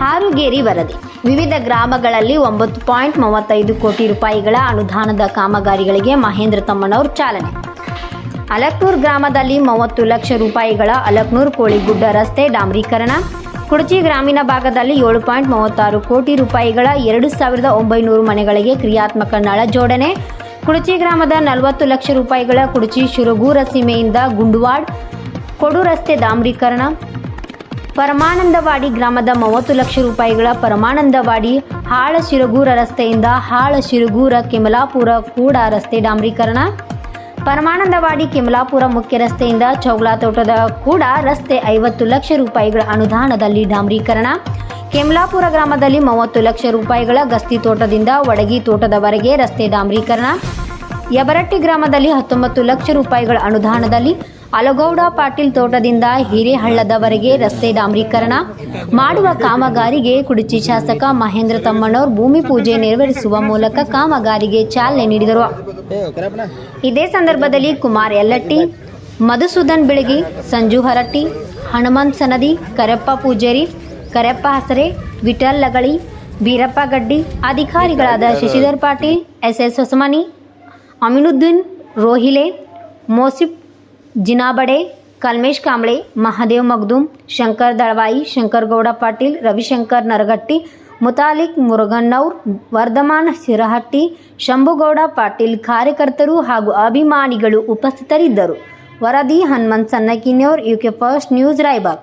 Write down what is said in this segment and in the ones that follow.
ಹಾರುಗೇರಿ ವರದಿ. ವಿವಿಧ ಗ್ರಾಮಗಳಲ್ಲಿ ಒಂಬತ್ತು ಪಾಯಿಂಟ್ ಮೂವತ್ತೈದು ಕೋಟಿ ರೂಪಾಯಿಗಳ ಅನುದಾನದ ಕಾಮಗಾರಿಗಳಿಗೆ ಮಹೇಂದ್ರ ತಮ್ಮನವರು ಚಾಲನೆ. ಅಲಕ್ನೂರ್ ಗ್ರಾಮದಲ್ಲಿ ಮೂವತ್ತು ಲಕ್ಷ ರೂಪಾಯಿಗಳ ಅಲಕ್ನೂರ್ ಕೋಳಿಗುಡ್ಡ ರಸ್ತೆ ಡಾಂಬರೀಕರಣ. ಕುಡಚಿ ಗ್ರಾಮೀಣ ಭಾಗದಲ್ಲಿ ಏಳು ಪಾಯಿಂಟ್ ಮೂವತ್ತಾರು ಕೋಟಿ ರೂಪಾಯಿಗಳ ಎರಡು ಸಾವಿರದ ಒಂಬೈನೂರು ಮನೆಗಳಿಗೆ ಕ್ರಿಯಾತ್ಮಕ ನಳ ಜೋಡಣೆ. ಕುಡಚಿ ಗ್ರಾಮದ ನಲವತ್ತು ಲಕ್ಷ ರೂಪಾಯಿಗಳ ಕುಡಚಿ ಶಿರಗೂರ ಸೀಮೆಯಿಂದ ಗುಂಡುವಾಡ್. ಕೊಡು ರಸ್ತೆ ಡಾಂಬರೀಕರಣ. ಪರಮಾನಂದವಾಡಿ ಗ್ರಾಮದ ಮೂವತ್ತು ಲಕ್ಷ ರೂಪಾಯಿಗಳ ಪರಮಾನಂದವಾಡಿ ಹಾಳ ಶಿರಗೂರ ರಸ್ತೆಯಿಂದ ಹಾಳ ಶಿರಗೂರ ಕೆಮಲಾಪುರ ಕೂಡ ರಸ್ತೆ ಡಾಂಬರೀಕರಣ. ಪರಮಾನಂದವಾಡಿ ಕೆಮಲಾಪುರ ಮುಖ್ಯ ರಸ್ತೆಯಿಂದ ಚೌಗ್ಲಾ ತೋಟದ ಕೂಡ ರಸ್ತೆ ಐವತ್ತು ಲಕ್ಷ ರೂಪಾಯಿಗಳ ಅನುದಾನದಲ್ಲಿ ಡಾಂಬರೀಕರಣ. ಕೆಮಲಾಪುರ ಗ್ರಾಮದಲ್ಲಿ ಮೂವತ್ತು ಲಕ್ಷ ರೂಪಾಯಿಗಳ ಗಸ್ತಿ ತೋಟದಿಂದ ಒಡಗಿ ತೋಟದವರೆಗೆ ರಸ್ತೆ ಡಾಂಬರೀಕರಣ. ಯಬರಟ್ಟಿ ಗ್ರಾಮದಲ್ಲಿ ಹತ್ತೊಂಬತ್ತು ಲಕ್ಷ ರೂಪಾಯಿಗಳ ಅನುದಾನದಲ್ಲಿ ಅಲಗೌಡ ಪಾಟೀಲ್ ತೋಟದಿಂದ ಹಿರೇಹಳ್ಳದವರೆಗೆ ರಸ್ತೆ ಡಾಂಬರೀಕರಣ ಮಾಡುವ ಕಾಮಗಾರಿಗೆ ಕುಡಚಿ ಶಾಸಕ ಮಹೇಂದ್ರ ತಮ್ಮಣ್ಣವ್ರು ಭೂಮಿ ಪೂಜೆ ನೆರವೇರಿಸುವ ಮೂಲಕ ಕಾಮಗಾರಿಗೆ ಚಾಲನೆ ನೀಡಿದರು. ಇದೇ ಸಂದರ್ಭದಲ್ಲಿ ಕುಮಾರ್ ಯಲ್ಲಟ್ಟಿ, ಮಧುಸೂದನ್ ಬೆಳಗಿ, ಸಂಜು ಹರಟ್ಟಿ, ಹನುಮಂತ್ ಸನದಿ, ಕರೆಪ್ಪ ಪೂಜೇರಿ, ಕರೆಪ್ಪ ಹಸರೆ ವಿಠಲ್ ಲಗಳಿ ವೀರಪ್ಪ ಗಡ್ಡಿ, ಅಧಿಕಾರಿಗಳಾದ ಶಶಿಧರ್ ಪಾಟೀಲ್ ಎಸ್ ಎಸ್ ಹೊಸಮನಿ ಅಮಿನುದ್ದೀನ್ ರೋಹಿಲೆ ಮೋಸಿಫ್ ಜಿನಾಬಡೆ, ಕಲ್ಮೇಶ್ ಕಾಂಬಳೆ, ಮಹಾದೇವ್ ಮಗ್ದೂಮ್, ಶಂಕರ್ ದಳವಾಯಿ, ಶಂಕರ್ ಗೌಡ ಪಾಟೀಲ್, ರವಿಶಂಕರ್ ನರಗಟ್ಟಿ, ಮುತಾಲಿಕ್ ಮುರುಗನ್ನೌರ್, ವರ್ಧಮಾನ್ ಸಿರಹಟ್ಟಿ, ಶಂಭುಗೌಡ ಪಾಟೀಲ್ ಕಾರ್ಯಕರ್ತರು ಹಾಗೂ ಅಭಿಮಾನಿಗಳು ಉಪಸ್ಥಿತರಿದ್ದರು. ವರದಿ Hanumanth U K first news, Raybag.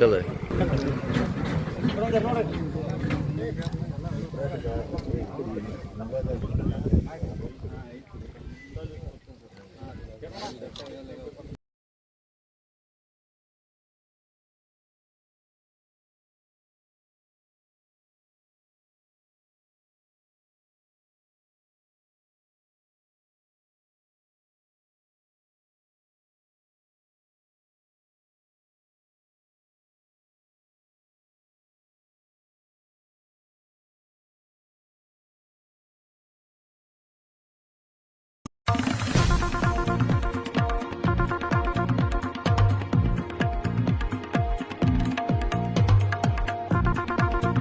চলে Thank you.